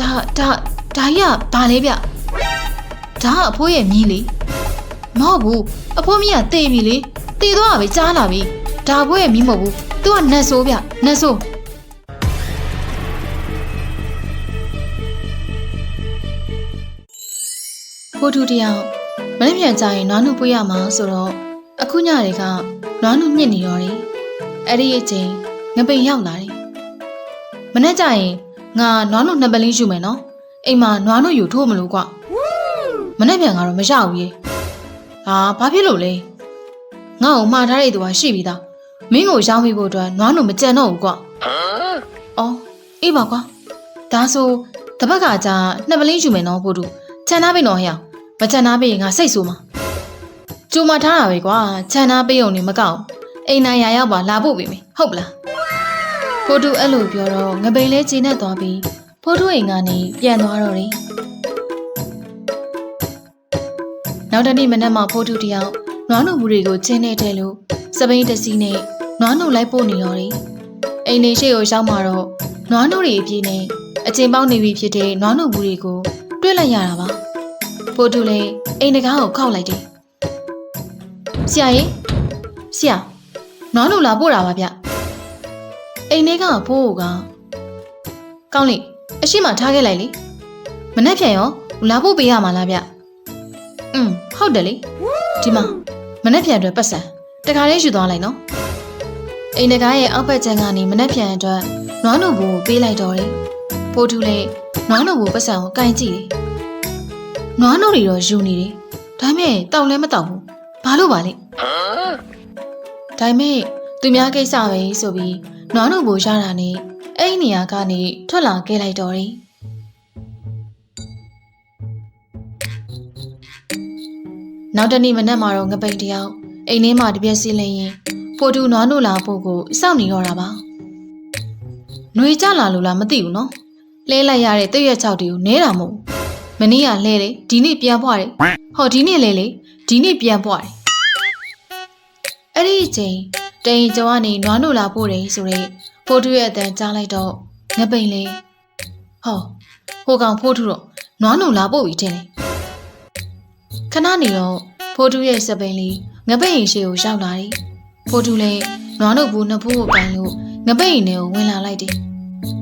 ဒါဒါဒါကြီးကဘာလဲဗျဒါကအဖိုးရဲ့မြီးလေမဟုတ်ဘူးအဖိုးမြီးကတေးပြီလေတေးသွားတာပဲကြားလာပြီဒါအဖိုးရဲ့မြီးမဟုတ်ဘူးသူကနတ်ဆိုးဗျနတ်ဆိုးဖိုးတူတယောက်မနေ့ပြန်ကြရင်နွားနုပွေးရမှာဆိုတော့အခုညတွေကနွားနုညစ်နေတော့တယ်အဲ့ဒီအချိန်ငပိန်ရောက်လာတယ်မနေ့ကျရင် ငါနွားနုနှစ်ပလင်းယူမယ်နော်အိမ်မှာနွားနုယူထိုးမလို့ကွမနေ့ပြန်ကတော့မရဘူးရေဟာဘာဖြစ်လို့လဲငါ့ကိုမှားထားတဲ့သူကရှိပြီသားမင်းကိုရောင်းပြီးဖို့အတွက်နွားနုမကြံတော့ဘူးကွအော်အေးပါကွာဒါဆိုတပတ်ကကြာနှစ်ပလင်းယူမယ်နော်ဖို့တူခြံသားပြီနော်ဟဲ့မခြံသားပြီငါစိတ်ဆိုးမှာကြိုမထားတာပဲကွာခြံသားပေးုံနေမကောက်အိမ်နိုင်ရရောက်ပါလာဖို့ပြီမေဟုတ်ပလား ဖိုတူအဲ့လိုပြောတော့ငပိန်လဲခြေနဲ့သွားပြီးဖိုတူအိမ်ကနေပြန်သွားတော့တယ်နောက်တစ်နေ့မနက်မှာဖိုတူတယောက်နွားနုဘူးတွေကိုချင်းနေတဲ့လို့စပိန်တစီနဲ့နွားနုလိုက်ပို့နေတော့တယ်အိမ်နေရှိကိုရောက်มาတော့နွားနုတွေအပြည့်နဲ့အချင်းပေါင်းနေပြီဖြစ်တဲ့နွားနုဘူးတွေကိုတွေ့လိုက်ရတာပါဖိုတူလည်းအိမ်တကားကိုခောက်လိုက်တယ်ဆရာကြီးဆရာနွားနုလာပို့တာပါဗျ အိမ်ထဲကဖိုးကကောင်းလေအရှိမထားခဲ့လိုက်လေမနှက်ပြန်ရောလာဖို့ပေးရမှာလားဗျอืมဟုတ်တယ်လေဒီမှာမနှက်ပြန်အတွက်ပတ်စံတခါလေးယူသွားလိုက်နော်အိမ်တကားရဲ့အောက်ဘက်ခြမ်းကနေမနှက်ပြန်အတွက်နွားနို့ဘူကိုပေးလိုက်တော့တယ်ဖိုးတူလည်းနွားနို့ဘူပတ်စံကိုကင်ကြည့်တယ်နွားနို့တွေတော့ယူနေတယ်ဒါပေမဲ့တောက်လည်းမတောက်ဘူးဘာလို့ပါလဲဒါပေမဲ့သူများကိစ္စပဲဆိုပြီး နွားနို့ဘူရတာနဲ့အဲ့ဒီနေရာကနေထွက်လာခဲ့လိုက်တော့တယ်။နောက်တနေ့မနက်မှာတော့ငပိန်တယောက်အိမ်ထဲမှာတပြက်စီလင်းရင်ဖိုတူနွားနို့လာဖို့ကိုစောင့်နေတော့တာပါ။ຫນွေကြလာလို့လားမသိဘူးနော်။လဲလိုက်ရတဲ့တည့်ရက်ချောက်တွေကိုနဲတာမဟုတ်ဘူး။မနေ့ကလဲတယ်ဒီနေ့ပြန်ပွားတယ်။ဟောဒီနေ့လဲလေဒီနေ့ပြန်ပွားတယ်။အဲ့ဒီအချိန် တိန်ကျော်ကနေနွားနို့လာပို့တယ်ဆိုတော့ဖိုးထုရဲ့အတန်ကြားလိုက်တော့ငပိန်လေးဟောဟိုကောင်ဖိုးထုတော့နွားနို့လာပို့ပြီတင်တယ်ခဏနေတော့ဖိုးထုရဲ့စပိန်လေးငပိန်ရှိကိုရောက်လာတယ်ဖိုးထုလည်းနွားနို့ဘူးနှစ်ဖူးကိုကန်လို့ငပိန်နဲ့ကိုဝင်လာလိုက်တယ်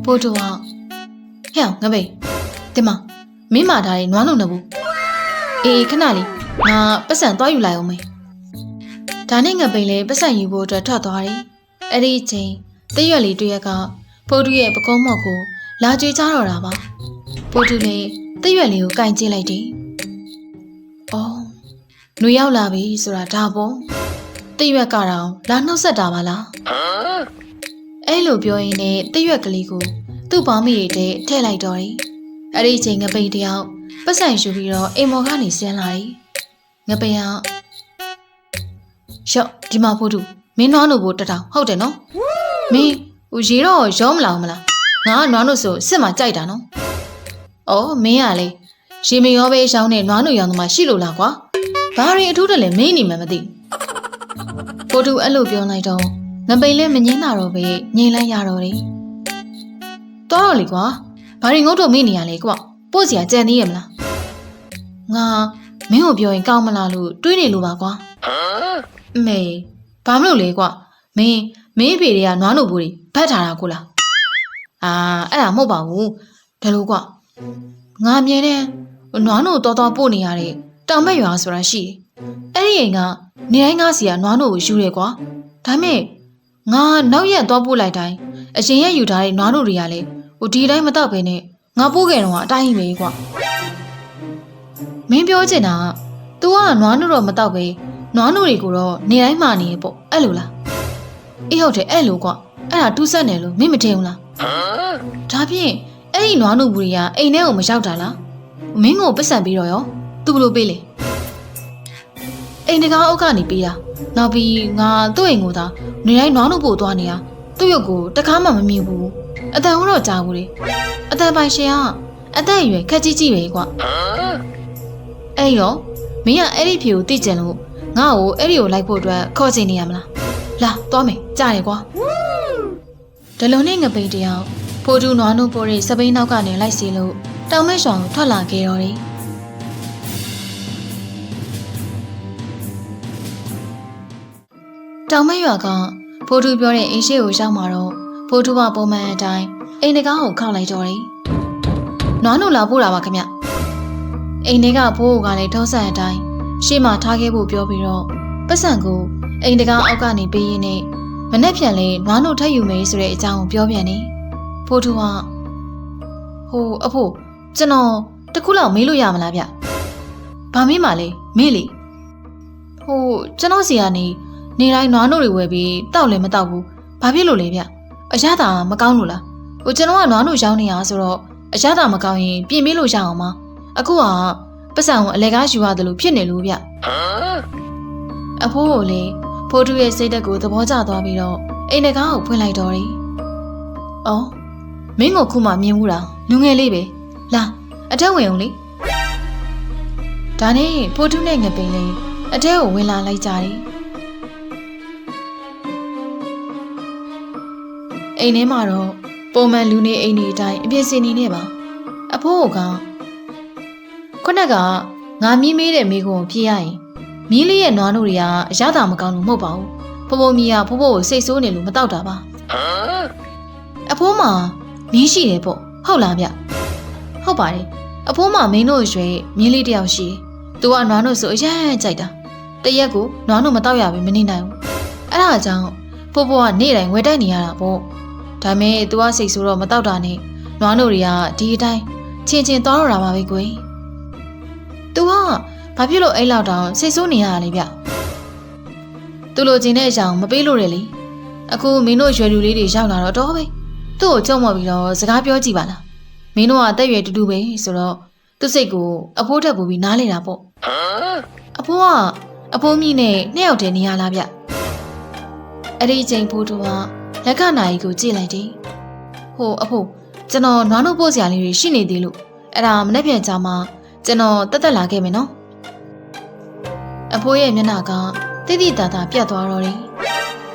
ဖိုးထုကဟဲ့ငပိန်ဒီမှာမင်းမာထားတဲ့နွားနို့နှစ်ဘူးအေးခဏလေးငါပတ်စံသွားယူလိုက်အောင်မေ ဒါနဲ့ငပိန်လေးပတ်စံယူဖို့အတွက်ထွက်သွားတယ်။အဲ့ဒီအချိန်တရွက်လေးတရွက်ကဖိုးတူရဲ့ပကုံးမော့ကိုလာကြွေးကြတော့တာပါ။ဖိုးတူလည်းတရွက်လေးကိုကင်ကျင်းလိုက်တယ်။အော်နှွေရောက်လာပြီဆိုတာဒါပေါ့။တရွက်ကတော့လာနှုတ်ဆက်တာပါလား။အဲ့လိုပြောရင်းနဲ့တရွက်ကလေးကိုသူ့ပေါင်းမိရတဲ့ထည့်လိုက်တော့တယ်။အဲ့ဒီအချိန်ငပိန်တယောက်ပတ်စံယူပြီးတော့အိမ်မော်ကနေဆင်းလာတယ်။ငပိန်က ရော့ဒီမှာဖို့တူမင်းနွားနို့ကိုတထောင်ဟုတ်တယ်နော်မင်းဟိုရေတော့ရောမလာဘူးမလားငါကနွားနို့ဆိုစစ်မှာကြိုက်တာနော်အော်မင်းကလေရေမရောပဲရှောင်းနဲ့နွားနို့ရောင်းသမားရှိလို့လားကွာဘာရင်အထူးတလဲမင်းနေမှမသိဖို့တူအဲ့လိုပြောလိုက်တော့ငပိန်လဲမငင်းတာတော့ပဲငိန်လိုက်ရတော့တယ်တော်တော့လေကွာဘာရင်ငုတ်တော့မင်းနေရလေကွာပို့စီကကြံသေးရမလားငါမင်းကိုပြောရင်ကောင်းမလားလို့တွေးနေလို့ပါကွာအ မေဘာမလို့လဲကွာမင်းမင်းအဖေတွေကနွားနို့ဘူးတွေဘတ်ထားတာကိုလားအာအဲ့ဒါမဟုတ်ပါဘူးဒါလို့ကွာငါမြင်တဲ့နွားနို့တော်တော်ပို့နေရတဲ့တောင်မက်ရွာဆိုတာရှိတယ်အဲ့ဒီအိမ်ကနေတိုင်းကားစီကနွားနို့ကိုယူတယ်ကွာဒါမဲ့ငါနောက်ရက်သွားပို့လိုက်တိုင်းအရင်ရက်ယူထားတဲ့နွားနို့တွေကလည်းဟိုဒီတိုင်းမတော့ဘဲနဲ့ငါပို့ခဲ့တော့အတိုင်းပဲကွာမင်းပြောချင်တာက तू ကနွားနို့တော့မတော့ပဲ နွားနို့တွေကိုတော့နေတိုင်းမှနေပေါ့အဲ့လိုလားအေးဟုတ်တယ်အဲ့လိုကွာအဲ့ဒါတူးဆက်နေလို့မင်းမထင်ဘူးလားဒါဖြင့်အဲ့ဒီနွားနို့ဘူးတွေကအိမ်ထဲကိုမရောက်တာလားမင်းကိုပတ်စံပြီးတော့ရောသူဘယ်လိုပေးလဲအိမ်တကားအုပ်ကနေပေးတာနောက်ပြီးငါသူ့အိမ်ကိုသာနေတိုင်းနွားနို့ပို့သွားနေတာသူ့ရုပ်ကိုတကားမှမမြင်ဘူးအတန်တော့ကြားဘူးလေအတန်ပိုင်ရှင်ကအသက်အရွယ်ခက်ကြီးကြီးပဲကွာအဲ့တော့မင်းကအဲ့ဒီဖြေကိုသိကြင်လို့ ငါ့ကိုအဲ့ဒီကိုလိုက်ဖို့အတွက်ခေါ်ချင်နေရမလားလာသွားမယ်ကြားရယ်ကွာဒလုံနဲ့ငပိန်တယောက်ဖိုးတူနွားနို့ပိုးရဲ့စပိန်နောက်ကနေလိုက်စီလို့တောင်မဲရွာကိုထွက်လာခဲ့တော့တယ်တောင်မဲရွာကဖိုးတူပြောတဲ့အိမ်ရှိကိုရောက်มาတော့ဖိုးတူကပုံမှန်အတိုင်းအိမ်တကားကိုခောက်လိုက်တော့တယ်နွားနို့လာပို့တာပါခင်ဗျအိမ်ထဲကဖိုးကလည်းထောက်ဆန်အတိုင်း ရှေ့မှာထားခဲ့ဖို့ပြောပြီးတော့ပတ်စံကိုအိမ်တကားအောက်ကနေပေးရင်းနဲ့မနဲ့ပြန်လေနွားနို့ထပ်ယူမယ်ဆိုတဲ့အကြောင်းကိုပြောပြန်နေဖိုးတူကဟိုအဖို့ကျွန်တော်တခုလောက်မေးလို့ရမလားဗျဘာမေးမှလဲမေးလေဟိုကျွန်တော်စီကနေနေတိုင်းနွားနို့တွေဝယ်ပြီးတောက်လည်းမတောက်ဘူးဘာဖြစ်လို့လဲဗျအရသာမကောင်းလို့လားဟိုကျွန်တော်ကနွားနို့ရောင်းနေရဆိုတော့အရသာမကောင်းရင်ပြင်ပေးလို့ရအောင်မအခုက ပတ်စံကိုအလဲကားယူရတယ်လို့ဖြစ်နေလို့ဗျအဖိုးကိုလေဖိုးတူရဲ့စိတ်သက်ကိုသဘောကျသွားပြီးတော့အိမ်တကားကိုဖွင့်လိုက်တော့တယ်။အော်မင်းကိုခုမှမြင်ဘူးလားလူငယ်လေးပဲလာအထက်ဝင်အောင်လေဒါနဲ့ဖိုးတူနဲ့ငပိန်လေးအထက်ကိုဝင်လာလိုက်ကြတယ်အိမ်ထဲမှာတော့ပုံမှန်လူနေအိမ်ဒီအတိုင်းအပြည့်စင်နေနေပါအဖိုးက ခုနကငါမီးမေးတဲ့မိကုံကိုပြေးရရင်မီးလေးရဲ့နွားနို့တွေကအရသာမကောင်းလို့မဟုတ်ပါဘူးဖိုးဖိုးမီးကဖိုးဖိုးကိုစိတ်ဆိုးနေလို့မတောက်တာပါအဖိုးမှာမီးရှိတယ်ပေါ့ဟုတ်လားဗျဟုတ်ပါတယ်အဖိုးမှာမင်းတို့ရွှေမြင်းလေးတယောက်ရှိတယ်သူကနွားနို့ဆိုအရန်ကြိုက်တာတရက်ကိုနွားနို့မတောက်ရဘူးမနေနိုင်ဘူးအဲ့ဒါကြောင့်ဖိုးဖိုးကနေ့တိုင်းဝယ်တိုက်နေရတာပေါ့ဒါမဲ့ तू ကစိတ်ဆိုးတော့မတောက်တာနဲ့နွားနို့တွေကဒီအတိုင်းချင်းချင်းသွားတော့တာပါပဲကွယ် तू ကဘာဖြစ်လို့အဲ့လောက်တောင်စိတ်ဆိုးနေရတာလဲဗျသူလိုချင်တဲ့အကြောင်းမပေးလို့ရလေအခုမင်းတို့ရွယ်လူလေးတွေရောက်လာတော့တော့ပဲသူ့ကိုကြုံမော်ပြီးတော့စကားပြောကြည့်ပါလားမင်းတို့ကတက်ရွယ်တူတူပဲဆိုတော့သူ့စိတ်ကိုအဖိုးတက်ပူပြီးနားလေတာပေါ့အဖိုးကအဖိုးမိနဲ့နှစ်ယောက်တည်းနေရလားဗျအဲ့ဒီအချိန်ဖိုးတူကလက်ကနာရီကိုကြည့်လိုက်တယ်ဟိုအဖိုးကျွန်တော်နွားနို့ပို့စရာလေးတွေရှိနေသေးလို့အဲ့ဒါမနေ့ပြန်ကြမှာ ကျွန်တော်တက်တက်လာခဲ့မယ်နော်အဖိုးရဲ့မျက်နှာကတိတိတသာပြတ်သွားတော့တယ်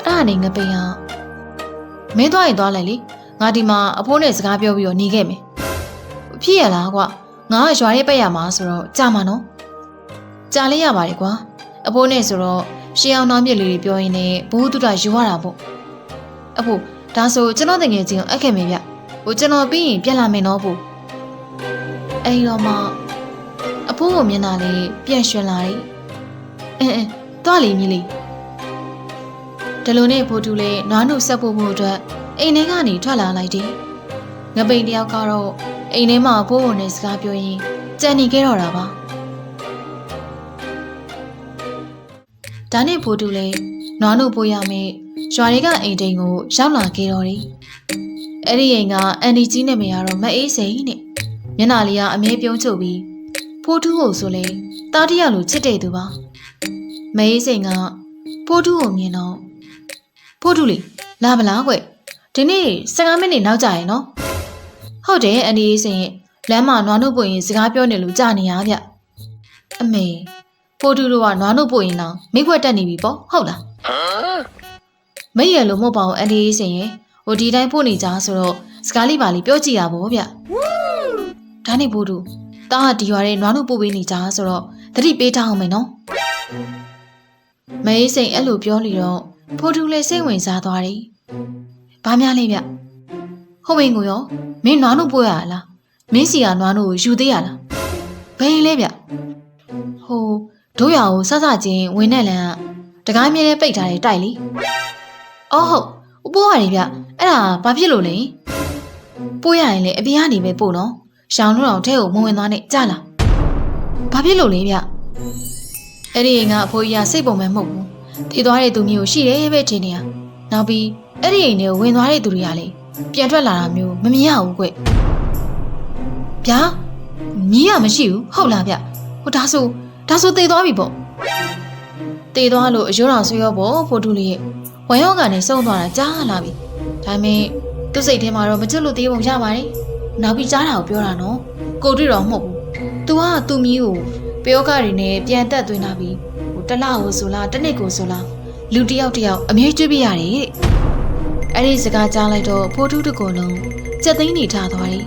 အဲ့ဒါနဲ့ငပိန်ကမင်းသွားရင်သွားလိုက်လေငါဒီမှာအဖိုးနဲ့စကားပြောပြီးတော့နေခဲ့မယ်ဖြစ်ရလားကွာငါကရွာရဲပက်ရမှာဆိုတော့ကြာမှာနော်ကြာလေးရပါတယ်ကွာအဖိုးနဲ့ဆိုတော့ရှေးအောင်နှောင်းပြစ်လေးတွေပြောရင်းနဲ့ဘူးတုဒယူရတာပေါ့အဖိုးဒါဆိုကျွန်တော်တငယ်ချင်းကိုအပ်ခဲ့မယ်ဗျဟိုကျွန်တော်ပြီးရင်ပြန်လာမယ်နော်ဖို့အဲဒီတော့မှ အဖိုးကိုမျက်နှာလေးပြန်ရွှင်လာတယ်အင်းအင်းသွားလေမြည်လေးဒီလိုနဲ့ဖိုးတူလေးနွားနှုတ်ဆက်ဖို့ဖို့အတွက်အိမ်ထဲကနေထွက်လာလိုက်တယ်ငပိန်တယောက်ကတော့အိမ်ထဲမှာဖိုးဝင်နဲ့စကားပြောရင်းကြံနေခဲ့တော့တာပါဒါနဲ့ဖိုးတူလေးနွားနှုတ်ပို့ရမယ်ရွာတွေကအိမ်တိန်ကိုရောက်လာခဲ့တော့တယ်အဲ့ဒီအိမ်ကအန်ဒီကြီးနဲ့မရတော့မအေးစိန်နဲ့မျက်နှာလေးကအမဲပြုံးချုပ်ပြီး ဖိုးတူကိုဆိုလဲတားတရလိုချစ်တဲ့သူပါမအေးစိန်ကဖိုးတူကိုမြင်တော့ဖိုးတူလေးလာမလားကွဒီနေ့15မိနစ်နောက်ကြရင်နော်ဟုတ်တယ်အန်ဒီအေးစိန်ရဲ့လမ်းမှာနွားနှုတ်ပွင့်ရင်စကားပြောနေလို့ကြာနေရဗျအမေဖိုးတူတို့ကနွားနှုတ်ပွင့်ရင်တော့မိခွက်တက်နေပြီပေါ့ဟုတ်လားမရလို့မဟုတ်ပါဘူးအန်ဒီအေးစိန်ရဲ့ဟိုဒီတိုင်းပို့နေကြဆိုတော့စကားလေးပါလေးပြောကြည့်ရပါဗောဗျဒါနဲ့ဖိုးတူ တားကဒီရွာထဲနွားနှုတ်ပို့ပေးနေကြဆိုတော့သတိပေးထားအောင်မယ်နော်မအေးစိန်အဲ့လိုပြောလို့တော့ဖိုးတူလည်းစိတ်ဝင်စားသွားတယ်ဘာများလဲဗျဟုတ်ပင်ကိုရောမင်းနွားနှုတ်ပို့ရလားမင်းစီကနွားနှုတ်ကိုယူသေးရလားဘယ်လဲဗျဟိုတို့ရအောင်စစချင်းဝင်နဲ့လန်ကတကားမြဲတဲ့ပိတ်ထားတဲ့တိုက်လीအော်ဟုတ်ဥပိုးရတယ်ဗျအဲ့ဒါဘာဖြစ်လို့လဲပိုးရရင်လေအပြင်ကနေပဲပို့နော် ရှောင်းလို့တော့ထဲကိုမဝင်သွားနဲ့ကြလားဘာဖြစ်လို့လဲဗျအဲ့ဒီအိမ်ကအဖိုးကြီးကစိတ်ပုံမဲ့မဟုတ်ဘူးထိသွားတဲ့သူမျိုးရှိတယ်ပဲထင်နေရနောက်ပြီးအဲ့ဒီအိမ်ထဲကိုဝင်သွားတဲ့သူတွေကလေပြန်ထွက်လာတာမျိုးမမြင်ရဘူးကွဗျာမြည်ရမရှိဘူးဟုတ်လားဗျဟိုဒါဆိုဒါဆိုတည်သွားပြီပေါ့တည်သွားလို့အယိုးတော်ဆွေးရောပေါ့ဖိုတူလေးရဲ့ဝမ်ရောကနေစုံသွားတာကြားလာပြီဒါပေမဲ့သူ့စိတ်ထဲမှာတော့မချစ်လို့သေးပုံရပါတယ် နောက်ပြီးကြားတာကိုပြောတာနော်ကိုတွေ့တော့မဟုတ်ဘူး तू ကသူ့မီးကိုပယောဂတွေနဲ့ပြန်တက်သွင်းလာပြီးဟိုတစ်လကိုဆိုလားတစ်နှစ်ကိုဆိုလားလူတစ်ယောက်တစ်ယောက်အမြဲကျွေးပြရတယ်တဲ့အဲ့ဒီစကားကြားလိုက်တော့ဖိုးထူးတကူလုံးကြက်သိန်းနေထားသွားတယ်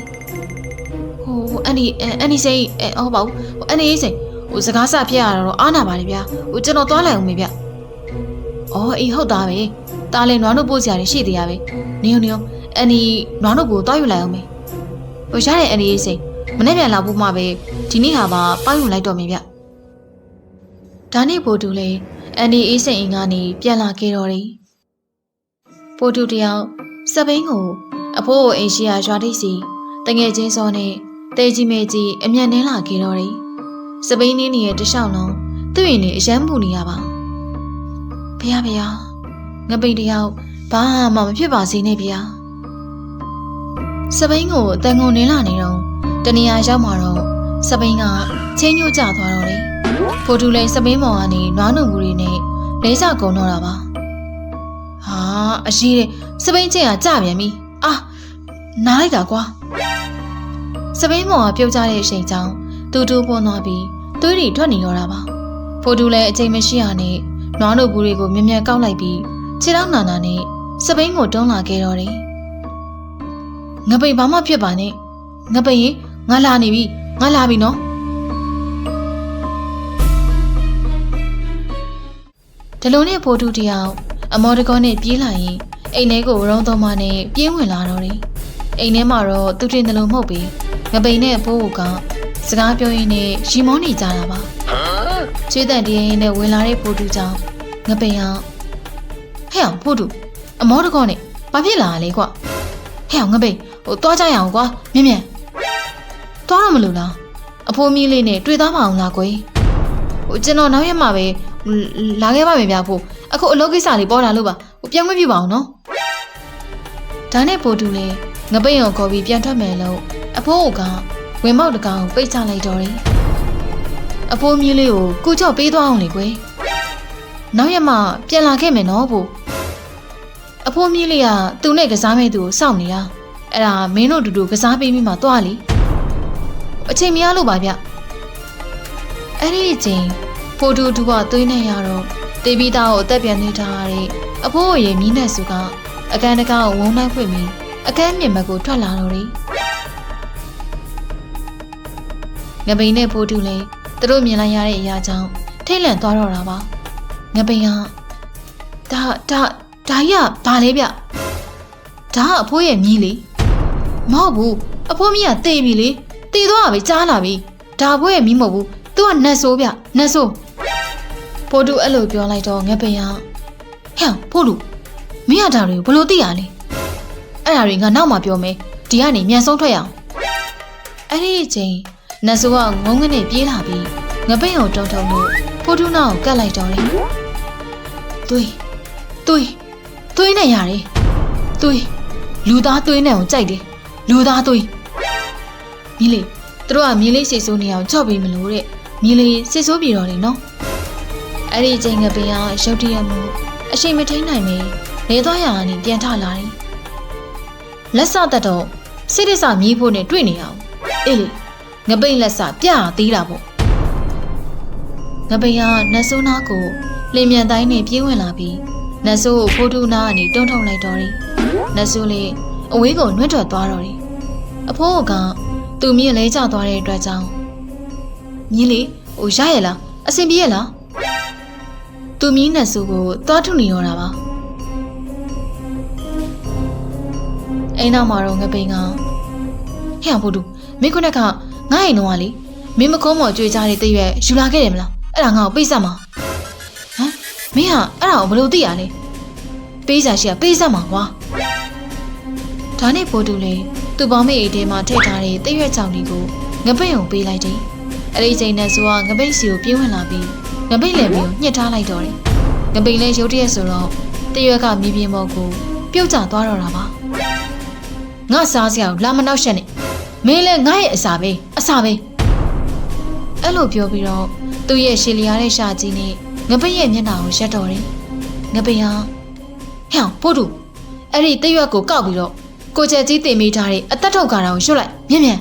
ဟိုအန်ဒီအန်ဒီစိန်အဲဟုတ်ပါဘူးဟိုအန်ဒီစိန်ဟိုစကားစပြရတော့အားနာပါတယ်ဗျာဟိုကျွန်တော်သွားလိုက်အောင်မေဗျအော်အေးဟုတ်သားပဲတားလဲနွားတို့ပို့စရာတွေရှိသေးရပဲနေုံနေုံအန်ဒီနွားတို့ကိုသွားယူလိုက်အောင်မေ ဟိုရတဲ့အန်ဒီစိန်မနေ့ပြန်လာဖို့မှပဲဒီနေ့ဟာပါပေါင်းယူလိုက်တော့မေဗျဒါနဲ့ပို့တူလေအန်ဒီအေးစိန်အင်းကနေပြန်လာခဲ့တော့တယ်ပို့တူတယောက်စပိန်ကိုအဖိုးကိုအိမ်ရှိရာရွာတိတ်စီတငယ်ချင်းစောနဲ့တဲကြီးမဲကြီးအမြန်နှင်းလာခဲ့တော့တယ်။စပိန်နင်းနေရဲ့တလျှောက်လုံးသူ့ရင်နေအယမ်းမှုနေရပါ။ဖះဖះငပိန်တယောက်ဘာမှမဖြစ်ပါစေနဲ့ဖះ။ စပိန်ကိုတန်ကုန်နှင်းလာနေတော့တနေရာရောက်မှာတော့စပိန်ကချင်းညို့ကျသွားတော့တယ်။ဖိုတူလိန်စပိန်မော်ကနေနွားနုံမှုတွေနဲ့လဲကျကုန်တော့တာပါ။ဟာအရှိတဲ့စပိန်ချင်းကကြပြန်ပြီ။အာနားလိုက်တာကွာစပိန်မော်ကပြုတ်ကြတဲ့အချိန်ကြောင့်တူတူပွန်သွားပြီးသွေးတွေထွက်နေတော့တာပါဖိုတူလည်းအချိန်မရှိရနဲ့နွားတို့ဘူးတွေကိုမြ мян ကောက်လိုက်ပြီးခြေထောက်နာနာနဲ့စပိန်ကိုတွန်းလာခဲ့တော့တယ် ငပိန်ဘာမှဖြစ်ပါနဲ့ငပိန်ရေငါလာနေပြီငါလာပြီနော်ဒီလိုနဲ့ဖိုတူတယောက်အမော်တကောနဲ့ပြေးလာရင်အိမ်ထဲကိုရုံးသုံးမနဲ့ပြင်းဝင်လာတော့တယ်အိမ်ထဲမှာတော့သူတင်တယ်လို့မဟုတ်ပြီးငပိန်နဲ့ဖိုးကစကားပြောရင်းနဲ့ရီမောနေကြတာပါချွေးတန်တင်းနဲ့ဝင်လာတဲ့ဖိုတူကြောင့်ငပိန်ကဟဲ့အောင်ဖိုတူအမောတကောနဲ့ဘာဖြစ်လာလဲကွဟဲ့အောင်ငပိန် ဟိုသွားကြရအောင်ကွာမြင်မြန်သွားတော့မလို့လားအဖိုးမီးလေးနဲ့တွေ့သားမအောင်လားကွယ်ဟိုကျွန်တော်နောက်ရက်မှပဲလာခဲ့ပါမယ်ဗျာဖိုးအခုအလုပ်ကိစ္စလေးပေါ်လာလို့ပါဟိုပြန်မပြပါအောင်နော်ဒါနဲ့ဖိုတူလည်းငပိန်ကိုခေါ်ပြီးပြန်ထွက်မယ်လို့အဖိုးကဝင်မောက်တကောင်ပိတ်ချလိုက်တော့တယ်အဖိုးမြီးလေးကိုကုချော့ပေးသွားအောင်လေကွယ်နောက်ရက်မှပြန်လာခဲ့မယ်နော်ဖိုးအဖိုးမြီးလေးကသူနဲ့ကစားမဲ့သူကိုစောင့်နေတာ အဲ့ဒါမင်းတို့တူတူကစားပေးပြီးမှသွားလေအချိန်မရလို့ပါဗျအဲ့ဒီအချိန်ဖိုတူတူကသွေးနဲ့ရတော့တေဘီသားကိုအသက်ပြန်နေထားရတဲ့အဖိုးရဲ့မြင်းနဲ့စုကအခန်းတကားကိုဝုန်းလိုက်ဖွင့်ပြီးအခန်းမြင်ဘက်ကိုထွက်လာတော့တယ်။ငပိန်နဲ့ဖိုးတူလည်းသူတို့မြင်လိုက်ရတဲ့အရာကြောင့်ထိတ်လန့်သွားတော့တာပါ။ငပိန်ကဒါဒါဒါကြီးကဘာလဲဗျ။ဒါကအဖိုးရဲ့မြီးလေ။ မဟုတ်ဘူးအဖိုးမီးကတေးပြီလေ။တေးသွားပြီကြားလာပြီ။ဒါအဖိုးရဲ့မြီးမဟုတ်ဘူး။ तू ကနတ်ဆိုးဗျ။နတ်ဆိုး။ဖိုးတူအဲ့လိုပြောလိုက်တော့ငပိန်ကဟဲ့ဖိုးတူမင်းရတာတွေကိုဘလို့သိရလဲအဲ့ဒါတွေငါနောက်မှပြောမယ်ဒီကနေမြန်ဆုံးထွက်ရအောင်အဲ့ဒီအချိန်နတ်ဆိုးကငုံငနဲ့ပြေးလာပြီးငပိန်ကိုတုံထုံလို့ဖိုးတူနာကိုကတ်လိုက်တော့တယ်သွေးသွေးသွေးနဲ့ရတယ်သွေးလူသားသွေးနဲ့ကိုကြိုက်တယ် လူသားသွေးမြည်လေးသူတို့ကမြည်လေးစိတ်ဆိုးနေအောင်ကြော့ပေးမလို့တဲ့မြည်လေးစိတ်ဆိုးပြေတော့တယ်နော်အဲ့ဒီအချိန်ငပိန်ကရုတ်တရက်မှုအချိန်မထိန်နိုင်မေနေသွားရကနေပြန်ထလာတယ်။လက်စတက်တော့စိရစမြည်ဖို့နဲ့တွေ့နေအောင်အေးလေငပိန်လက်စပြသေးတာပေါ့။ငပိန်ကနတ်ဆိုးနာကိုလင်မြန်တိုင်းနဲ့ပြေးဝင်လာပြီးနတ်ဆိုးကိုဖိုးထူးနာကနေတွန်းထုတ်လိုက်တော့တယ်။နတ်ဆိုးလေးအဝေးကိုနှွတ်ထွက်သွားတော့တယ်။ အဖိုးကသူ့မြင့်လဲကျသွားတဲ့အတွက်ကြောင့်မြင်းလေးဟိုရရလားအဆင်ပြေရလားသူမြင်းနဲ့ဆိုကိုသွားထုနေရောတာပါအိမ်နောက်မှာတော့ငပိန်ကဟဲ့အောင်ဖို့တူမင်းခုနကငါ့အိမ်တော့ကလေမင်းမကုန်းမော်ကြွေကြတဲ့တရွက်ယူလာခဲ့တယ်မလားအဲ့ဒါငါ့ကိုပေးစမ်းပါဟမ်မင်းဟာအဲ့ဒါကိုဘယ်လိုသိရလဲပေးစားရှိကပေးစမ်းပါကွာဒါနဲ့ဖို့တူလေ သူ့ပေါင်းမိအိတ်ထဲမှာထည့်ထားတဲ့တရွက်ချောင်လေးကိုငပိန်ကိုပေးလိုက်တယ်အဲ့ဒီချိန်နဲ့ဆိုကငပိန်စီကိုပြေးဝင်လာပြီးငပိတ်လည်းပြီးညှစ်ထားလိုက်တော့တယ်။ငပိတ်လည်းရုတ်တရက်ဆိုတော့တရွက်ကမြေပြင်ပေါ်ကိုပြုတ်ကျသွားတော့တာပါ။ငါစားစရာကိုလာမနောက်ရှက်နဲ့မင်းလည်းငါရဲ့အစာပဲအစာပဲအဲ့လိုပြောပြီးတော့သူ့ရဲ့ရှည်လျားတဲ့ရှာကြီးနဲ့ငပိတ်ရဲ့မျက်နှာကိုရက်တော်တယ်။ငပိတ်ဟာဟဲ့အောင်ဖို့တူအဲ့ဒီတရွက်ကိုကောက်ပြီးတော့ ကိုချက်ကြီးတင်မိထားတဲ့အသက်ထုတ်ကားတာကိုရွတ်လိုက်မြင်မြန်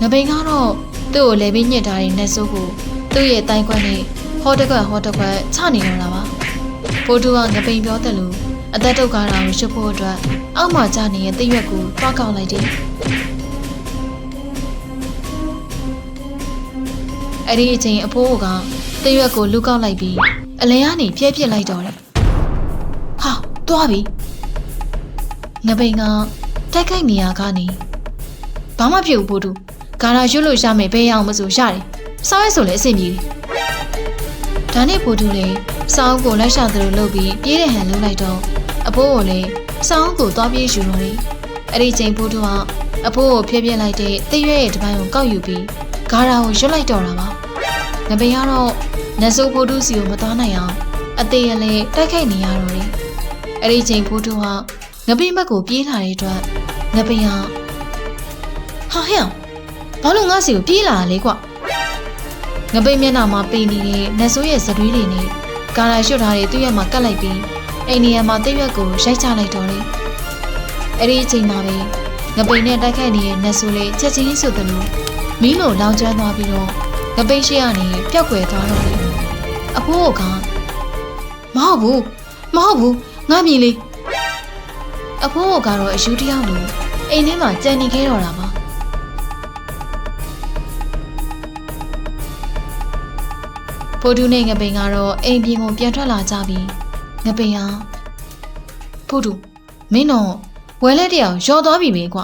ငပိတ်ကတော့သူ့ကိုလဲပြီးညှစ်ထားတဲ့နတ်ဆိုးကိုသူ့ရဲ့တိုင်ခွက်နဲ့ဟောတကွက်ဟောတကွက်ချနေတော့တာပါဖိုးတူကငပိန်ပြောတယ်လို့အသက်တုတ်ကားတာကိုရှုပ်ဖို့အတွက်အောက်မှာကျနေတဲ့တရွက်ကိုတွားကောက်လိုက်တယ်အဲ့ဒီအချိန်အဖိုးကတရွက်ကိုလူကောက်လိုက်ပြီးအလဲကနေပြဲပြစ်လိုက်တော့တယ်ဟာတွားပြီ ငပိန်ကတက်ခိုက်နေရကနေဘာမှဖြစ်ဘူးဘို့သူဂါရာရွတ်လို့ရမယ်ဘဲရအောင်မဆိုရတယ်စောင်းရဲဆိုလည်းအဆင်ပြေတယ်ဒါနဲ့ဘို့သူလည်းစောင်းကိုလိုက်ရှာသလိုလုပ်ပြီးပြေးတဲ့ဟန်လုပ်လိုက်တော့အဖိုးကိုလည်းစောင်းကိုသွားပြေးယူလို့တယ်အဲ့ဒီချိန်ဘို့သူကအဖိုးကိုဖျက်ပြစ်လိုက်တဲ့တရွက်ရဲ့တပိုင်းကိုကောက်ယူပြီးဂါရာကိုရွတ်လိုက်တော့တာပါငပိန်ကတော့နတ်ဆိုးဘို့သူစီကိုမသွားနိုင်အောင်အသေးရလဲတိုက်ခိုက်နေရတော့တယ်အဲ့ဒီချိန်ဘို့သူက ငပိန်ဘက်ကိုပြေးလာတဲ့အတွက်ငပိန်ဟာဟာဟဲ့ဘာလို့ငါစီကိုပြေးလာတာလဲကွငပိန်မျက်နှာမှာပိန်နေတဲ့နတ်ဆိုးရဲ့ဇတွေးတွေနဲ့ဂါရာရွတ်ထားတဲ့သူ့ရဲ့မှာကတ်လိုက်ပြီးအိမ်နေရာမှာတိတ်ရွက်ကိုရိုက်ချလိုက်တော့တယ်အဲ့ဒီအချိန်မှာပဲငပိန်နဲ့တိုက်ခိုက်နေတဲ့နတ်ဆိုးလေးချက်ချင်းဆိုသလိုမီးလိုလောင်ကျွမ်းသွားပြီးတော့ငပိန်ရှိကနေပျောက်ကွယ်သွားတော့တယ်အဖိုးကမဟုတ်ဘူးမဟုတ်ဘူးငါမြင်လေ အဖိုးကတော့အယူတယောက်လိုအိမ်ထဲမှာကြံနေခဲ့တော့တာပါဖိုဒူနဲ့ငပိန်ကတော့အိမ်ပြင်ကိုပြန်ထွက်လာကြပြီးငပိန်ဟာဖိုဒူမင်းတော့ဝဲလက်တယောက်ရော်သွားပြီပဲကွ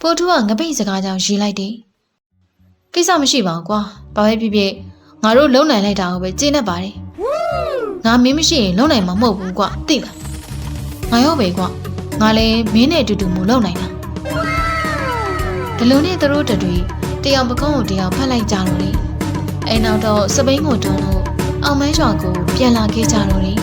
ဖိုဒူကငပိန်စကားကြောင့်ရေးလိုက်တယ်ကိစ္စမရှိပါဘူးကွာဘာပဲဖြစ်ဖြစ်ငါတို့လုံနိုင်လိုက်တာကိုပဲကျင်းနေပါတယ်ငါမင်းမရှိရင်လုံနိုင်မှာမဟုတ်ဘူးကွသိလား ငါရောပဲကွငါလည်းမင်းနဲ့အတူတူမလုံနိုင်တာဒီလိုနဲ့သူတို့တတွေတယောက်ပကုံးကိုတယောက်ဖတ်လိုက်ကြတော့လေအဲနောက်တော့စပိန်ကိုတွန်းလို့အောင်မန်းရွာကိုပြန်လာခဲ့ကြတော့လေ